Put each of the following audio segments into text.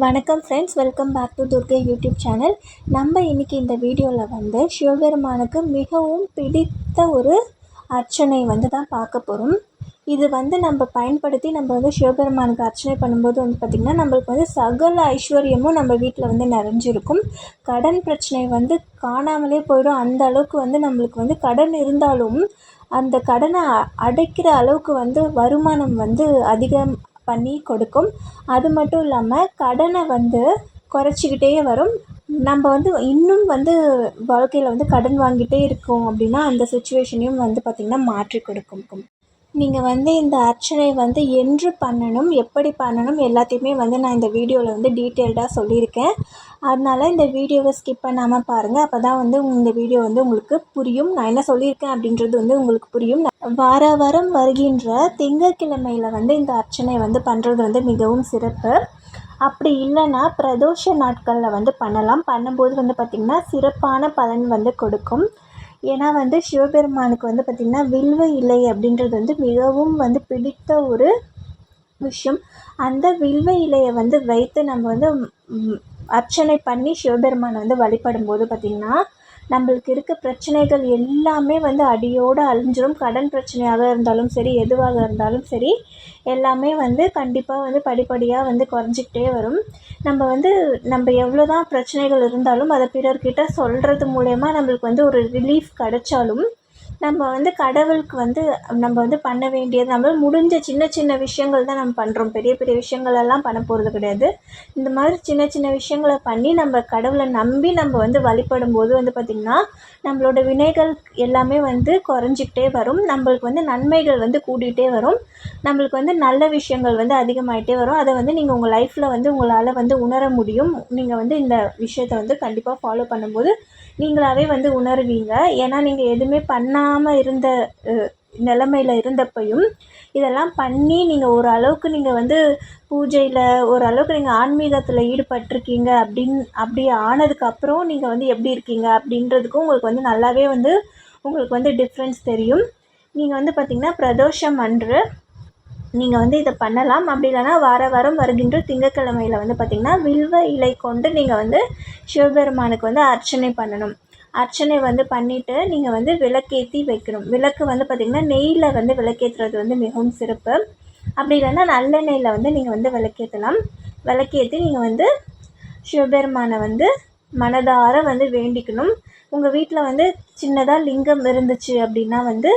வணக்கம் friends welcome back to Durgai YouTube channel நம்ம இன்றைக்கி இந்த வீடியோவில் வந்து சிவபெருமானுக்கு மிகவும் பிடித்த ஒரு அர்ச்சனை வந்து தான் பார்க்க போகிறோம் இது வந்து நம்ம பயன்படுத்தி நம்ம வந்து சிவபெருமானுக்கு அர்ச்சனை பண்ணும்போது வந்து பார்த்திங்கன்னா நம்மளுக்கு வந்து சகல ஐஸ்வர்யமும் நம்ம வீட்டில் வந்து நிறைஞ்சிருக்கும். கடன் பிரச்சனை வந்து காணாமலே போயிடும். அந்த அளவுக்கு வந்து நம்மளுக்கு வந்து கடன் இருந்தாலும் அந்த கடனை அடைக்கிற அளவுக்கு வந்து வருமானம் வந்து அதிகம் பண்ணி கொடுக்கும். அது மட்டும் இல்லாமல் கடனை வந்து குறைச்சிக்கிட்டே வரும். நம்ம வந்து இன்னும் வந்து வாழ்க்கையில் வந்து கடன் வாங்கிட்டே இருக்கோம் அப்படின்னா அந்த சுச்சுவேஷனையும் வந்து பார்த்திங்கன்னா மாற்றி கொடுக்கும். நீங்கள் வந்து இந்த அர்ச்சனை வந்து என்று பண்ணணும் எப்படி பண்ணணும் எல்லாத்தையுமே வந்து நான் இந்த வீடியோவில் வந்து டீட்டெயில்டாக சொல்லியிருக்கேன். அதனால் இந்த வீடியோவை ஸ்கிப் பண்ணாமல் பாருங்கள் அப்போ தான் வந்து இந்த வீடியோ வந்து உங்களுக்கு புரியும். நான் என்ன சொல்லியிருக்கேன் அப்படின்றது வந்து உங்களுக்கு புரியும். வார வாரம் வருகின்ற திங்கக்கிழமையில் வந்து இந்த அர்ச்சனை வந்து பண்ணுறது வந்து மிகவும் சிறப்பு. அப்படி இல்லைன்னா பிரதோஷ நாட்களில் வந்து பண்ணலாம். பண்ணும்போது வந்து பார்த்திங்கன்னா சிறப்பான பலன் வந்து கொடுக்கும். ஏன்னா வந்து சிவபெருமானுக்கு வந்து பார்த்திங்கன்னா வில்வ இலை அப்படின்றது வந்து மிகவும் வந்து பிடித்த ஒரு விஷயம். அந்த வில்வ இலையை வந்து வைத்து நம்ம வந்து அர்ச்சனை பண்ணி சிவபெருமான் வந்து வழிபடும் போது பார்த்திங்கன்னா நம்மளுக்கு இருக்க பிரச்சனைகள் எல்லாமே வந்து அடியோடு அழிஞ்சிடும் கடன் பிரச்சனையாக இருந்தாலும் சரி எதுவாக இருந்தாலும் சரி எல்லாமே வந்து கண்டிப்பாக வந்து படிப்படியாக வந்து குறைஞ்சிக்கிட்டே வரும். நம்ம வந்து நம்ம எவ்வளோ தான் பிரச்சனைகள் இருந்தாலும் அதை பிறர்கிட்ட சொல்கிறது மூலயமா நம்மளுக்கு வந்து ஒரு ரிலீஃப் கிடைச்சாலும் நம்ம வந்து கடவுளுக்கு வந்து நம்ம வந்து பண்ண வேண்டியது நம்மளால் முடிஞ்ச சின்ன சின்ன விஷயங்கள் தான் நம்ம பண்ணுறோம் பெரிய பெரிய விஷயங்களெல்லாம் பண்ண போகிறது கிடையாது. இந்த மாதிரி சின்ன சின்ன விஷயங்களை பண்ணி நம்ம கடவுளை நம்பி நம்ம வந்து வழிபடும் போது வந்து பார்த்திங்கன்னா நம்மளோட வினைகள் எல்லாமே வந்து குறைஞ்சிக்கிட்டே வரும். நம்மளுக்கு வந்து நன்மைகள் வந்து கூடிகிட்டே வரும். நம்மளுக்கு வந்து நல்ல விஷயங்கள் வந்து அதிகமாகிட்டே வரும். அதை வந்து நீங்கள் உங்கள் லைஃப்பில் வந்து உங்களால் வந்து உணர முடியும். நீங்கள் வந்து இந்த விஷயத்தை வந்து கண்டிப்பாக ஃபாலோ பண்ணும்போது நீங்களாகவே வந்து உணருவீங்க. ஏன்னா நீங்கள் எதுவுமே பண்ணாமல் இருந்த நிலமையில இருந்தப்பையும் இதெல்லாம் பண்ணி நீங்கள் ஓரளவுக்கு நீங்கள் வந்து பூஜையில் ஓரளவுக்கு நீங்கள் ஆன்மீகத்தில் ஈடுபட்டிருக்கீங்க அப்படின் அப்படி ஆனதுக்கப்புறம் நீங்கள் வந்து எப்படி இருக்கீங்க அப்படின்றதுக்கும் உங்களுக்கு வந்து நல்லாவே வந்து உங்களுக்கு வந்து டிஃப்ரென்ஸ் தெரியும். நீங்கள் வந்து பார்த்திங்கன்னா பிரதோஷம் அன்று நீங்கள் வந்து இதை பண்ணலாம். அப்படி இல்லைனா வார வாரம் வருகின்ற திங்கக்கிழமையில் வந்து பார்த்திங்கன்னா வில்வ இலை கொண்டு நீங்கள் வந்து சிவபெருமானுக்கு வந்து அர்ச்சனை பண்ணணும். அர்ச்சனை வந்து பண்ணிவிட்டு நீங்கள் வந்து விளக்கேற்றி வைக்கணும். விளக்கு வந்து பார்த்திங்கன்னா நெய்யில் வந்து விளக்கேற்றுறது வந்து மிகவும் சிறப்பு. அப்படி இல்லைன்னா நல்லெண்ணெயில் வந்து நீங்கள் வந்து விளக்கேற்றலாம் விளக்கேற்றி நீங்கள் வந்து சிவபெருமானை வந்து மனதார வந்து வேண்டிக்கணும். உங்கள் வீட்டில் வந்து சின்னதாக லிங்கம் இருந்துச்சு அப்படின்னா வந்து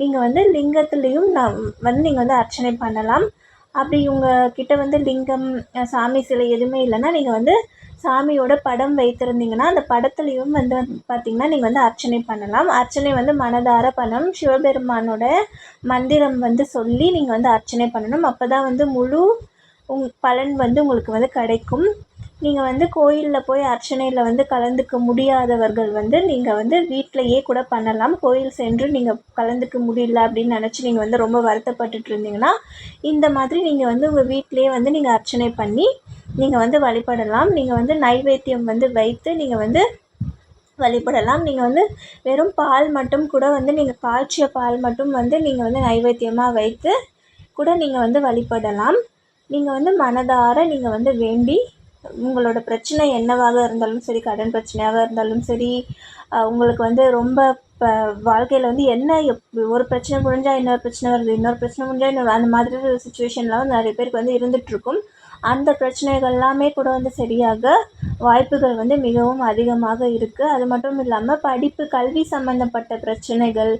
நீங்கள் வந்து லிங்கத்துலேயும் நான் வந்து நீங்கள் வந்து அர்ச்சனை பண்ணலாம். அப்படி உங்கள்கிட்ட வந்து லிங்கம் சாமி சிலை எதுவுமே இல்லைன்னா நீங்கள் வந்து சாமியோட படம் வைத்திருந்தீங்கன்னா அந்த படத்துலேயும் வந்து பார்த்திங்கன்னா நீங்கள் வந்து அர்ச்சனை பண்ணலாம். அர்ச்சனை வந்து மனதார பண்ணணும். சிவபெருமானோட மந்திரம் வந்து சொல்லி நீங்கள் வந்து அர்ச்சனை பண்ணணும். அப்போ தான் வந்து முழு உங் பலன் வந்து உங்களுக்கு வந்து கிடைக்கும். நீங்கள் வந்து கோயிலில் போய் அர்ச்சனையில் வந்து கலந்துக்க முடியாதவர்கள் வந்து நீங்கள் வந்து வீட்டிலையே கூட பண்ணலாம் கோயில் சென்று நீங்கள் கலந்துக்க முடியல அப்படின்னு நினச்சி நீங்கள் வந்து ரொம்ப வருத்தப்பட்டுட்டு இருந்தீங்கன்னா இந்த மாதிரி நீங்கள் வந்து உங்கள் வீட்டிலையே வந்து நீங்கள் அர்ச்சனை பண்ணி நீங்கள் வந்து வழிபடலாம் நீங்கள் வந்து நைவேத்தியம் வந்து வைத்து நீங்கள் வந்து வழிபடலாம் நீங்கள் வந்து வெறும் பால் மட்டும் கூட வந்து நீங்கள் காய்ச்சிய பால் மட்டும் வந்து நீங்கள் வந்து நைவேத்தியமாக வைத்து கூட நீங்கள் வந்து வழிபடலாம் நீங்கள் வந்து மனதார நீங்கள் வந்து வேண்டி உங்களோட பிரச்சனை என்னவாக இருந்தாலும் சரி கடன் பிரச்சனையாக இருந்தாலும் சரி உங்களுக்கு வந்து ரொம்ப இப்போ வாழ்க்கையில் வந்து என்ன எப் ஒரு பிரச்சனை முடிஞ்சால் இன்னொரு பிரச்சனை வருது இன்னொரு பிரச்சனை முடிஞ்சால் இன்னொரு அந்த மாதிரி ஒரு சுச்சுவேஷன்லாம் வந்து நிறைய பேருக்கு வந்து இருந்துகிட்ருக்கும் அந்த பிரச்சனைகள் எல்லாமே கூட வந்து சரியாக வாய்ப்புகள் வந்து மிகவும் அதிகமாக இருக்குது அது மட்டும் இல்லாமல் படிப்பு கல்வி சம்மந்தப்பட்ட பிரச்சனைகள்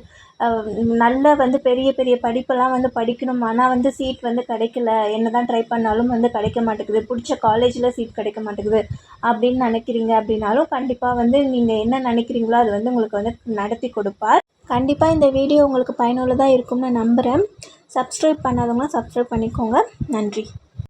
நல்ல வந்து பெரிய பெரிய படிப்பெல்லாம் வந்து படிக்கணும். ஆனால் வந்து சீட் வந்து கிடைக்கல. என்ன தான் ட்ரை பண்ணாலும் வந்து கிடைக்க மாட்டேங்குது. பிடிச்ச காலேஜில் சீட் கிடைக்க மாட்டேங்குது அப்படின்னு நினைக்கிறீங்க அப்படின்னாலும் கண்டிப்பாக வந்து நீங்கள் என்ன நினைக்கிறீங்களோ அது வந்து உங்களுக்கு வந்து நடத்தி கொடுப்பார். கண்டிப்பாக இந்த வீடியோ உங்களுக்கு பயனுள்ளதாக இருக்கும்னு நம்புகிறேன் சப்ஸ்கிரைப் பண்ணாதவங்களாம் சப்ஸ்கிரைப் பண்ணிக்கோங்க. நன்றி.